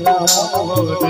Ram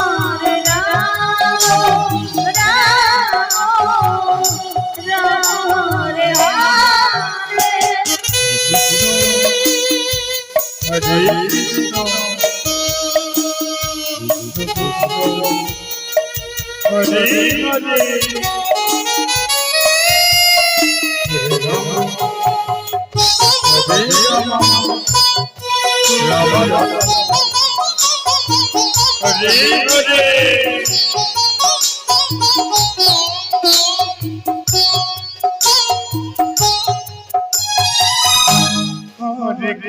Ram Ram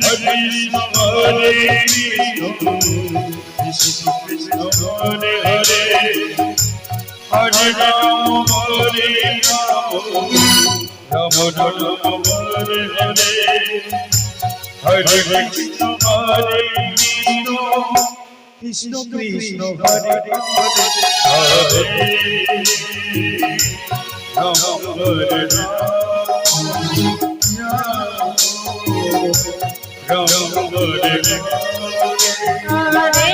Hare Hare. Krishna Krishna Krishna Hare Hare Hare Ram Hare Ram Ram Ram Hare Hare Hare Krishna Hare Krishna Krishna Krishna Hare Hare Ram Hare Ram Ram Hare